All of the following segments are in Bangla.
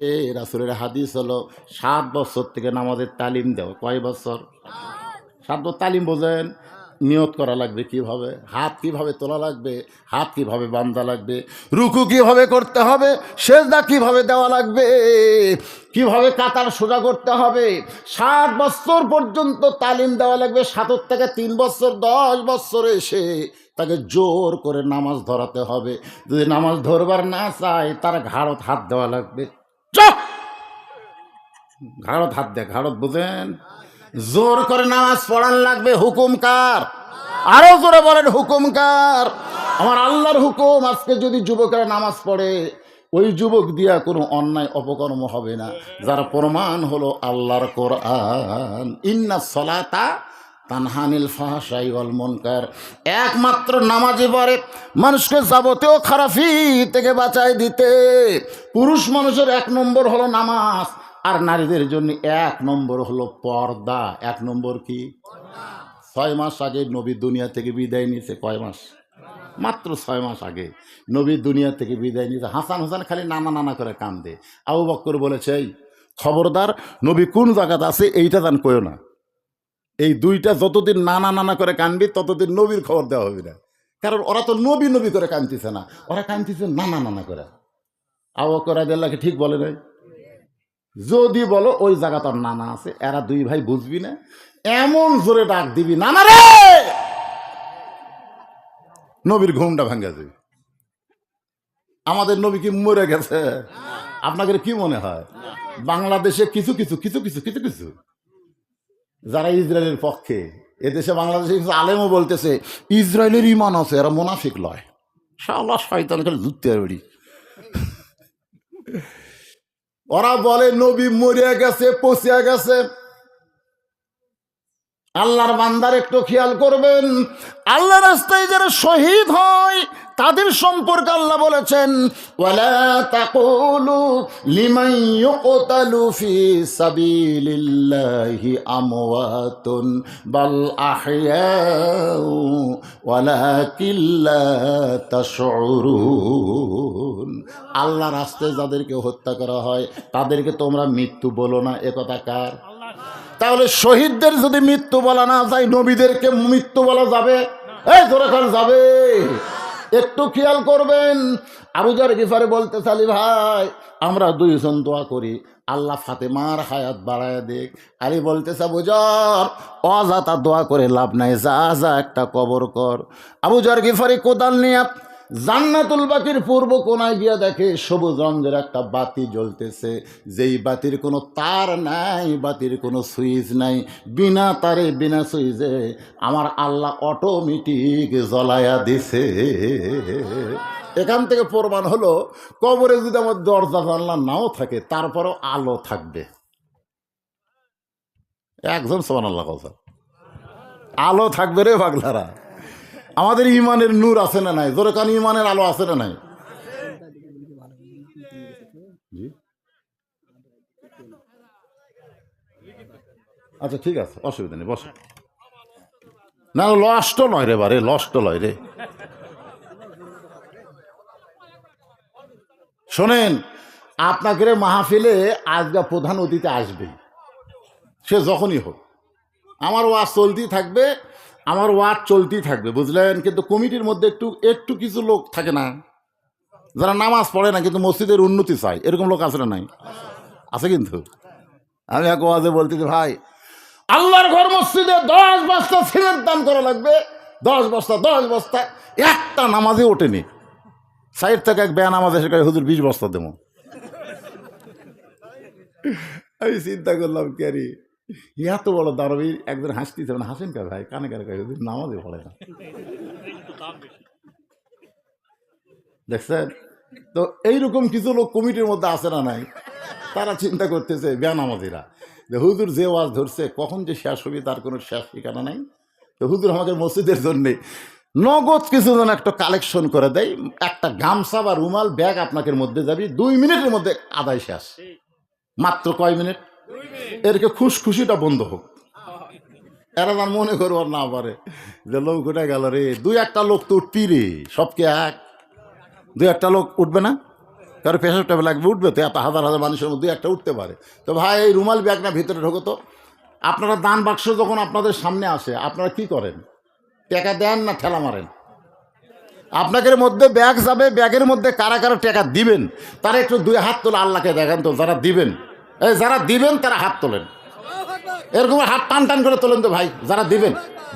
এ রাসুলের হাদিস হলো, সাত বছর থেকে নামাজের তালিম দেওয়া কয় বছর? সাত বছর তালিম বোঝেন, নিয়ত করা লাগবে কীভাবে? হাত কীভাবে তোলা লাগবে? হাত কীভাবে বান্ধা লাগবে? রুকু কীভাবে করতে হবে? সেজদা কীভাবে দেওয়া লাগবে? কীভাবে কাতার সোজা করতে হবে? সাত বছর পর্যন্ত তালিম দেওয়া লাগবে, সাতর থেকে তিন বছর, দশ বছর এসে তাকে জোর করে নামাজ ধরাতে হবে। যদি নামাজ ধরবার না চায়, তার ঘাড়ত হাত দেওয়া লাগবে! ঘাড়ত হাত দেয় ঘাড়ত বুঝেন? জোর করে নামাজ পড়ান লাগবে, হুকুম কার? আরও জোরে বলেন, হুকুম কার? আমার আল্লাহর হুকুম, আজকে যদি যুবকেরা নামাজ পড়ে, ওই যুবক দিয়া কোনো অন্যায়, অপকর্ম হবে না। যার প্রমাণ হলো আল্লাহর কোরআন। ইন্না সলাতা তানহানিল ফাহাশাই ওয়াল মুনকার। একমাত্র নামাজে পড়ে মানুষকে যাবতীয় খারাপি থেকে বাঁচাই দিতে। পুরুষ মানুষের এক নম্বর হলো নামাজ, আর নারীদের জন্য এক নম্বর হলো পর্দা। এক নম্বর কি? ছয় মাস আগে নবী দুনিয়া থেকে বিদায় নিয়েছে, কয় মাস? মাত্র ছয় মাস আগে। নবী দুনিয়া থেকে বিদায় নিয়েছে। হাসান হাসান খালি নানা নানা করে কান্দে। আবু বক্কর বলেছে, এই খবরদার, নবী কোন জায়গাতে আছে এইটা জান কয়ো না। এই দুইটা যতদিন নানা নানা করে কানবি, ততদিন নবীর খবর দেওয়া হবে না। কারণ ওরা তো নবী নবী করে কানতেছে না। ওরা কানতেছে নানা নানা করে। আবু বক্কর আদাল্লাহকে ঠিক বলে নাই? যদি বলো, ওই জায়গা তোর নানা আছে, এরা দুই ভাই বুঝবি না। এমন জোরে ডাক দিবি, নানা রে! নবীর ঘুমটা ভাঙ্গা যাবে। আমাদের নবী কি মরে গেছে? আপনাদের কি মনে হয়? বাংলাদেশে কিছু কিছু কিছু কিছু কিছু কিছু। যারা ইসরায়েলের পক্ষে, এদেশে বাংলাদেশে আলেমও বলতেছে, ইসরায়েলের ইমান আছে, এরা মোনাফিক লয়। সাল্লাহ শয়তান করে ধুতে পারি ওরা বলে, নবী মরিয়া গেছে, পচিয়া গেছে। আল্লাহর বান্দার একটু খেয়াল করবেন। আল্লাহ রাস্তায় যারা শহীদ হয়, তাদের সম্পর্কে আল্লাহ বলেছেন আল্লাহ রাস্তায় যাদেরকে হত্যা করা হয়, তাদেরকে তোমরা মৃত্যু বলো না। একথা কার? তাহলে শহীদদের যদি মৃত্যু বলা না যায়, নবীদেরকে মৃত্যু বলা যাবে? এই ধরে যাবে। একটু খেয়াল করবেন। আবুজার গিফারে বলতে চালি ভাই, আমরা দুইজন দোয়া করি। আল্লাহ ফাতেমার হায়াত বাড়ায় দেখ আরে বলতেছে আবুজার অজাতা দোয়া করে লাভ নাই। যা যা একটা কবর কর। আবুজার গিফারি কোদাল নিয়ে জান্নাতুল বাতির পূর্ব কোনায় গিয়া দেখে সবুজ রঙের একটা বাতি জ্বলতেছে। যেই বাতির কোনো তার নাই, বাতির কোনো সুইচ নাই। বিনা তারে, বিনা সুইচে আমার আল্লাহ অটোমেটিক জ্বলায়া দিছে। এখান থেকে প্রমাণ হলো, কবরে যদি আমার দরজা জানলা নাও থাকে, তারপরও আলো থাকবে। একজন সমান আল্লাহ কথা আলো থাকবে রে পাগলারা। আমাদের ইমানের নূর আছে না নাই? জোরে কান ইমানের আলো আছে না নাই? আচ্ছা ঠিক আছে, অসুবিধা নেই, বসো। না লষ্ট নয় রে বারে লষ্ট নয় রে। শোনেন, আপনাকে মাহফিলে আজকে প্রধান অতিথি আসবেই। সে যখনই হোক। আমার ওয়াজ চলতেই থাকবে আমার ওয়াজ চলতেই থাকবে বুঝলেন? কিন্তু কমিটির মধ্যে একটু একটু কিছু লোক থাকে না যারা নামাজ পড়ে না কিন্তু মসজিদের উন্নতি চায়। এরকম লোক আছে না নাই? আছে কিন্তু। আমি এক ওয়াজে বলতে ভাই আল্লাহর ঘর মসজিদে দশ বস্তা সিমেন্ট দান করা লাগবে। দশ বস্তা দশ বস্তা একটা নামাজে ওঠেনি। সাইড থেকে এক নামাজ এসে কয়, হুজুর বিশ বস্তা দেবো। আমি চিন্তা করলাম কে রে? এত বড় দাঁড়াবি একজন হাসতেছে মানে হাসেন কে ভাই? কানে কানে কানে নামাজে পড়ে না। দেখছেন? তো এইরকম কিছু লোক কমিটির মধ্যে আসে না নাই? তারা চিন্তা করতেছে বেনামাজিরা যে হুজুর যে ওয়াজ ধরছে, কখন যে শেষ হবে তার কোনো শেষ ঠিকানা নাই? তো হুজুর আমাদের মসজিদের জন্যে নগদ কিছু যেন একটা কালেকশন করে দেয়, একটা গামছা বা রুমাল, ব্যাগ আপনাকে মধ্যে যাবি, দুই মিনিটের মধ্যে আদায় শেষ। মাত্র কয় মিনিট? এরকে খুশখুশিটা বন্ধ হোক। এরা তার মনে করবার না পারে যে লোক উঠে গেল রে। দুই একটা লোক তো উঠবি রে, সবকে এক। দুই একটা লোক উঠবে না? কারও প্রেশার টেবিল লাগবে, উঠবে তো, এত হাজার হাজার মানুষের মধ্যে একটা উঠতে পারে। তো ভাই, এই রুমাল ব্যাগ না ভিতরে ঢোকো তো। আপনারা দান বাক্স যখন আপনাদের সামনে আসে, আপনারা কি করেন? টাকা দেন না ঠেলা মারেন? আপনাদের মধ্যে ব্যাগ যাবে, ব্যাগের মধ্যে কারা কারা টাকা দিবেন? তারা একটু দুই হাত তোলে আল্লাহকে দেখেন তো, যারা দিবেন। এই যারা দিবেন, তারা হাত তোলেন। এরকম হাত টান টান করে তোলেন তো ভাই, যারা দিবেন।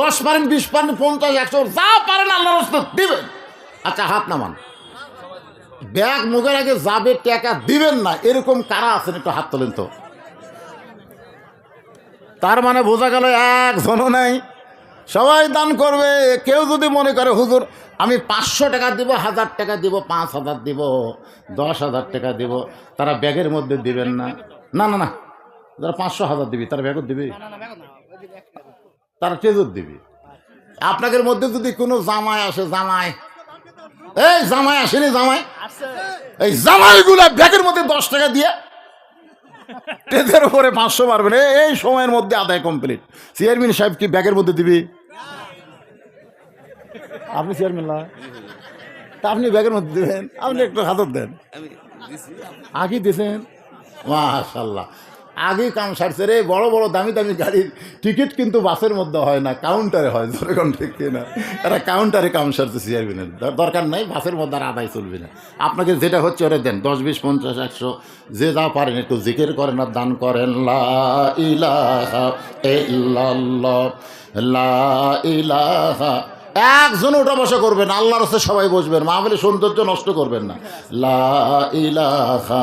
দশ পারেন, বিশ পারেন, পঞ্চাশ, একশো, যা পারেন আল্লাহ দিবেন। আচ্ছা হাত নামান। ব্যাগ মুখের আগে যাবে, টাকা দিবেন না, এরকম কারা আছেন, একটু হাত তোলেন তো। তার মানে বোঝা গেল একজনও নাই। সবাই দান করবে, কেউ যদি মনে করে, হুজুর, আমি পাঁচশো টাকা দিব, হাজার টাকা দিব, পাঁচ হাজার দিব, দশ হাজার টাকা দিব। তারা ব্যাগের মধ্যে দিবেন না। না না না। যারা পাঁচশো হাজার দিবি তারা ব্যাগত দিবি? তারা ট্রেজর দিবি। আপনাদের মধ্যে যদি কোনো জামাই আসে জামাই। এই জামাই আসেনি জামাই? এই জামাইগুলা ব্যাগের মধ্যে দশ টাকা দিয়ে ট্রেজের উপরে পাঁচশো মারবেন। এই- এই সময়ের মধ্যে আদায় কমপ্লিট চেয়ারম্যান সাহেব কি ব্যাগের মধ্যে দিবি? আপনি চেয়ারম্যান না? তা আপনি ব্যাগের মধ্যে দেবেন আপনি একটু হাতত দেন। আগে দিয়েছেন মাশাল্লাহ আগে কাম সারছে রে, বড় বড় দামি দামি গাড়ির টিকিট কিন্তু বাসের মধ্যে হয় না, কাউন্টারে হয় যেরকম ঠিক না এরা কাউন্টারে কাম সারছে চেয়ারম্যানের দরকার নাই, বাসের মধ্যে আর আদায় চলবে না। আপনাকে যেটা হচ্ছে ওটা দেন, দশ, বিশ, পঞ্চাশ, একশো, যে যা পারেন, একটু জিকির করেন আর দান করেন, লা ইলাহা লা একজন ওটা বসা করবেন, আল্লাহর হচ্ছে সবাই বসবেন মা বলে সৌন্দর্য নষ্ট করবেন না। লা ইলাহা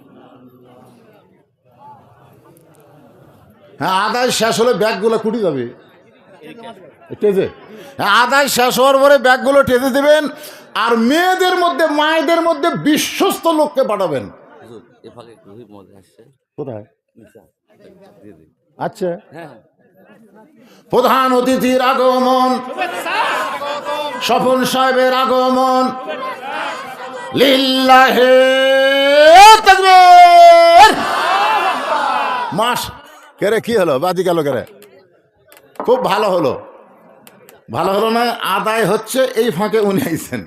হ্যাঁ আদায় শেষ হলে ব্যাগগুলো কুটি যাবে। টেজে। হ্যাঁ আদায় শেষ হওয়ার পরে ব্যাগগুলো টেজে দেবেন আর মেয়েদের মধ্যে মায়েদের মধ্যে বিশ্বস্ত লোককে পাঠাবেন। কোথায়? আচ্ছা। হ্যাঁ। প্রধান অতিথির আগমন। স্বপন সাহেবের আগমন। লিল্লাহে তাকবীর। মাস কেরে, কি হলো? বাজি গেল কেরে? খুব ভালো হলো। ভালো হলো না, আদায় হচ্ছে, এই ফাঁকে উনি আইছেন।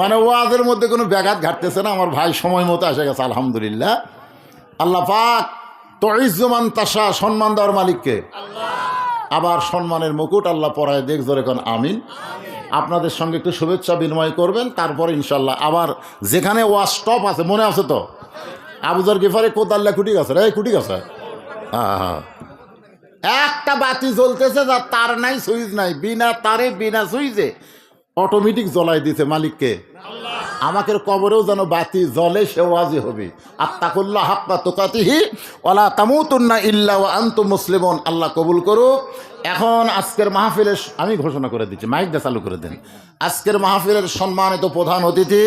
মানে ওয়াজের মধ্যে কোনো ব্যাঘাত ঘাটতেছে না, আমার ভাই সময় মতো এসে গেছে, আলহামদুলিল্লাহ। আল্লাহ পাক তো ইজ্জমান তাসা সম্মান দেওয়ার মালিককে। আবার সম্মানের মুকুট আল্লাহ পরায় দেখ, জোরে কোন, আমিন। আপনাদের সঙ্গে একটু শুভেচ্ছা বিনিময় করবেন, তারপর ইনশাল্লাহ আবার যেখানে ওয়া স্টপ আছে, মনে আছে তো? আবুজার গেফারে কোদাল্লা কুটি গেছে রে কুটি গেছে। একটা বাতি জ্বলতেছে যার তার নাই, সুইচ নাই। বিনা তারে, বিনা সুইচে অটোমেটিক জ্বলাই দিতে মালিককে। আমাকে কবরেও যেন বাতি জ্বলে সেও আজি হবে। আত্মাকুল্লাহ হাক্কা তোকাতিহি ওলা তামুতুন্না ইল্লা ওয়া আনতুম মুসলিমন। আল্লাহ কবুল করুক। এখন আজকের মাহফিলের আমি ঘোষণা করে দিচ্ছি মাইকটা চালু করে দেন। আজকের মাহফিলের সম্মানিত প্রধান অতিথি